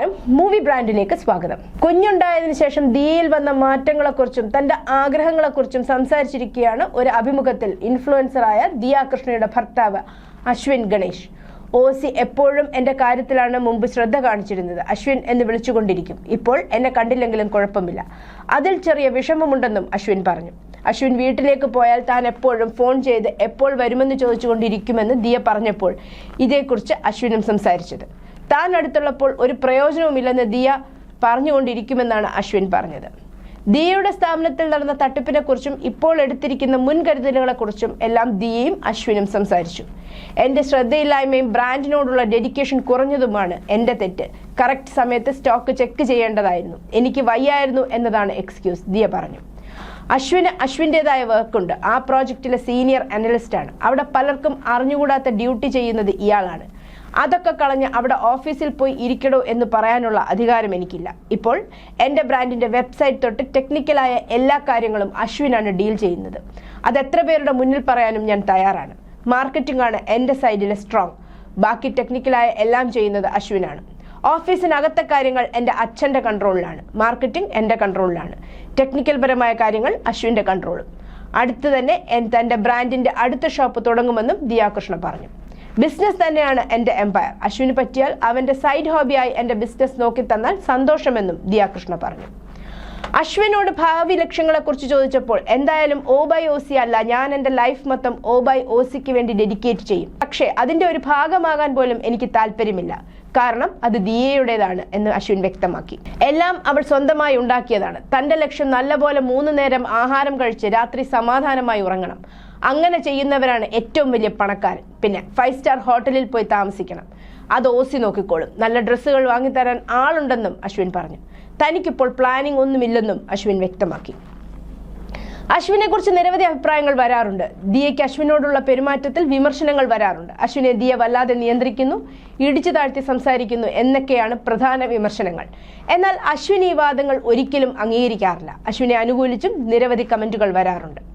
നമസ്കാരം. മൂവി ബ്രാൻഡിലേക്ക് സ്വാഗതം. കുഞ്ഞുണ്ടായതിനു ശേഷം ദിയയിൽ വന്ന മാറ്റങ്ങളെക്കുറിച്ചും തന്റെ ആഗ്രഹങ്ങളെക്കുറിച്ചും സംസാരിച്ചിരിക്കുകയാണ് ഒരു അഭിമുഖത്തിൽ ഇൻഫ്ലുവൻസറായ ദിയ കൃഷ്ണയുടെ ഭർത്താവ് അശ്വിൻ ഗണേഷ്. ഓസി എപ്പോഴും എന്റെ കാര്യത്തിലാണ് മുമ്പ് ശ്രദ്ധ കാണിച്ചിരുന്നത്. അശ്വിൻ എന്ന് വിളിച്ചുകൊണ്ടിരിക്കും. ഇപ്പോൾ എന്നെ കണ്ടില്ലെങ്കിലും കുഴപ്പമില്ല. അതിൽ ചെറിയ വിഷമമുണ്ടെന്നും അശ്വിൻ പറഞ്ഞു. അശ്വിൻ വീട്ടിലേക്ക് പോയാൽ താൻ എപ്പോഴും ഫോൺ ചെയ്ത് എപ്പോൾ വരുമെന്ന് ചോദിച്ചുകൊണ്ടിരിക്കുമെന്ന് ദിയ പറഞ്ഞപ്പോൾ ഇതേക്കുറിച്ച് അശ്വിനും സംസാരിച്ചത്. താൻ അടുത്തുള്ളപ്പോൾ ഒരു പ്രയോജനവുമില്ലെന്ന് ദിയ പറഞ്ഞുകൊണ്ടിരിക്കുമെന്നാണ് അശ്വിൻ പറഞ്ഞത്. ദിയയുടെ സ്ഥാപനത്തിൽ നടന്ന തട്ടിപ്പിനെ കുറിച്ചും ഇപ്പോൾ എടുത്തിരിക്കുന്ന മുൻകരുതലുകളെ കുറിച്ചും എല്ലാം ദിയയും അശ്വിനും സംസാരിച്ചു. എന്റെ ശ്രദ്ധയില്ലായ്മയും ബ്രാൻഡിനോടുള്ള ഡെഡിക്കേഷൻ കുറഞ്ഞതുമാണ് എന്റെ തെറ്റ്. കറക്റ്റ് സമയത്ത് സ്റ്റോക്ക് ചെക്ക് ചെയ്യേണ്ടതായിരുന്നു. എനിക്ക് വയ്യായിരുന്നു എന്നതാണ് എക്സ്ക്യൂസ് ദിയ പറഞ്ഞു. അശ്വിന് അശ്വിന്റെതായ വർക്കുണ്ട്. ആ പ്രോജക്റ്റിലെ സീനിയർ അനലിസ്റ്റാണ്. അവിടെ പലർക്കും അറിഞ്ഞുകൂടാത്ത ഡ്യൂട്ടി ചെയ്യുന്നത് ഇയാളാണ്. അതൊക്കെ കളഞ്ഞ് അവിടെ ഓഫീസിൽ പോയി ഇരിക്കണോ എന്ന് പറയാനുള്ള അധികാരം എനിക്കില്ല. ഇപ്പോൾ എന്റെ ബ്രാൻഡിന്റെ വെബ്സൈറ്റ് തൊട്ട് ടെക്നിക്കലായ എല്ലാ കാര്യങ്ങളും അശ്വിനാണ് ഡീൽ ചെയ്യുന്നത്. അത് എത്ര പേരുടെ മുന്നിൽ പറയാനും ഞാൻ തയ്യാറാണ്. മാർക്കറ്റിംഗ് ആണ് എന്റെ സൈഡിലെ സ്ട്രോങ് ബാക്കി ടെക്നിക്കലായ എല്ലാം ചെയ്യുന്നത് അശ്വിനാണ്. ഓഫീസിനകത്തെ കാര്യങ്ങൾ എന്റെ അച്ഛന്റെ കൺട്രോളിലാണ് മാർക്കറ്റിംഗ് എന്റെ കൺട്രോളിലാണ് ടെക്നിക്കൽ പരമായ കാര്യങ്ങൾ അശ്വിന്റെ കൺട്രോളും അടുത്ത് തന്നെ തന്റെ ബ്രാൻഡിന്റെ അടുത്ത ഷോപ്പ് തുടങ്ങുമെന്നും ദിയാകൃഷ്ണ പറഞ്ഞു. ബിസിനസ് തന്നെയാണ് എന്റെ എംപയർ അശ്വിന് പറ്റിയാൽ അവന്റെ സൈഡ് ഹോബിയായി എന്റെ ബിസിനസ് നോക്കി തന്നാൽ സന്തോഷമെന്നും ദിയാകൃഷ്ണ പറഞ്ഞു. അശ്വിനോട് ഭാവി ലക്ഷ്യങ്ങളെക്കുറിച്ച് ചോദിച്ചപ്പോൾ എന്തായാലും ഓ ബൈ ഒ സി അല്ല ഞാൻ എന്റെ ലൈഫ് മൊത്തം ഓ ബൈ ഒ സിക്ക് വേണ്ടി ഡെഡിക്കേറ്റ് ചെയ്യും. പക്ഷേ അതിന്റെ ഒരു ഭാഗമാകാൻ പോലും എനിക്ക് താല്പര്യമില്ല. കാരണം അത് ദിയയുടേതാണ് എന്ന് അശ്വിൻ വ്യക്തമാക്കി. എല്ലാം അവൾ സ്വന്തമായി ഉണ്ടാക്കിയതാണ്. തന്റെ ലക്ഷ്യം നല്ലപോലെ മൂന്ന് നേരം ആഹാരം കഴിച്ച് രാത്രി സമാധാനമായി ഉറങ്ങണം. അങ്ങനെ ചെയ്യുന്നവരാണ് ഏറ്റവും വലിയ പണക്കാർ പിന്നെ ഫൈവ് സ്റ്റാർ ഹോട്ടലിൽ പോയി താമസിക്കണം. അത് ഓസി നോക്കിക്കോളും. നല്ല ഡ്രസ്സുകൾ വാങ്ങിത്തരാൻ ആളുണ്ടെന്നും അശ്വിൻ പറഞ്ഞു. തനിക്കിപ്പോൾ പ്ലാനിംഗ് ഒന്നുമില്ലെന്നും അശ്വിൻ വ്യക്തമാക്കി. അശ്വിനെ കുറിച്ച് നിരവധി അഭിപ്രായങ്ങൾ വരാറുണ്ട്. ദിയയ്ക്ക് അശ്വിനോടുള്ള പെരുമാറ്റത്തിൽ വിമർശനങ്ങൾ വരാറുണ്ട്. അശ്വിനെ ദിയ വല്ലാതെ നിയന്ത്രിക്കുന്നു ഇടിച്ചു താഴ്ത്തി സംസാരിക്കുന്നു എന്നൊക്കെയാണ് പ്രധാന വിമർശനങ്ങൾ. എന്നാൽ അശ്വിൻ ഈ വാദങ്ങൾ ഒരിക്കലും അംഗീകരിക്കാറില്ല. അശ്വിനെ അനുകൂലിച്ചും നിരവധി കമന്റുകൾ വരാറുണ്ട്.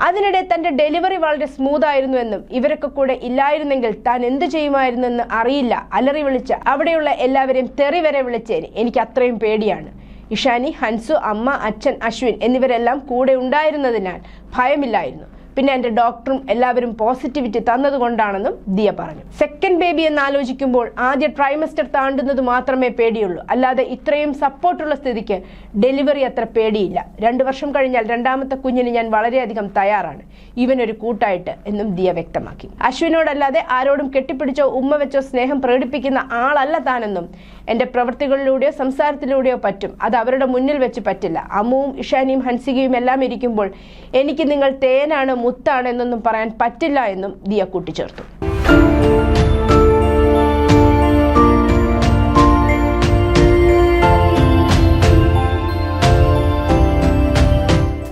അതിനിടെ തന്റെ ഡെലിവറി വളരെ സ്മൂത്ത് ആയിരുന്നു എന്നും ഇവരൊക്കെ കൂടെ ഇല്ലായിരുന്നെങ്കിൽ താൻ എന്ത് ചെയ്യുമായിരുന്നെന്ന് അറിയില്ല. അലറി വിളിച്ച് അവിടെയുള്ള എല്ലാവരെയും തെറി വരെ വിളിച്ചേന്. എനിക്ക് അത്രയും പേടിയാണ്. ഇഷാനി ഹൻസു അമ്മ അച്ഛൻ അശ്വിൻ എന്നിവരെല്ലാം കൂടെ ഉണ്ടായിരുന്നതിനാൽ ഭയമില്ലായിരുന്നു. പിന്നെ എന്റെ ഡോക്ടറും എല്ലാവരും പോസിറ്റിവിറ്റി തന്നതുകൊണ്ടാണെന്നും ദിയ പറഞ്ഞു. സെക്കൻഡ് ബേബി എന്ന് ആലോചിക്കുമ്പോൾ ആദ്യ ട്രൈമസ്റ്റർ താണ്ടുന്നത് മാത്രമേ പേടിയുള്ളൂ. അല്ലാതെ ഇത്രയും സപ്പോർട്ടുള്ള സ്ഥിതിക്ക് ഡെലിവറി അത്ര പേടിയില്ല. രണ്ടു വർഷം കഴിഞ്ഞാൽ രണ്ടാമത്തെ കുഞ്ഞിന് ഞാൻ വളരെയധികം തയ്യാറാണ്. ഇവനൊരു കൂട്ടായിട്ട് എന്നും ദിയ വ്യക്തമാക്കി. അശ്വിനോടല്ലാതെ ആരോടും കെട്ടിപ്പിടിച്ചോ ഉമ്മ വെച്ചോ സ്നേഹം പ്രകടിപ്പിക്കുന്ന ആളല്ല താനെന്നും എന്റെ പ്രവൃത്തികളിലൂടെയോ സംസാരത്തിലൂടെയോ പറ്റും. അത് അവരുടെ മുന്നിൽ വെച്ച് പറ്റില്ല. അമ്മുവും ഇഷാനിയും ഹൻസികയും എല്ലാം ഇരിക്കുമ്പോൾ എനിക്ക് നിങ്ങൾ തേനാണ് മുത്താണ് എന്നൊന്നും പറയാൻ പറ്റില്ല എന്നും ദിയ കൂട്ടിച്ചേർത്തു.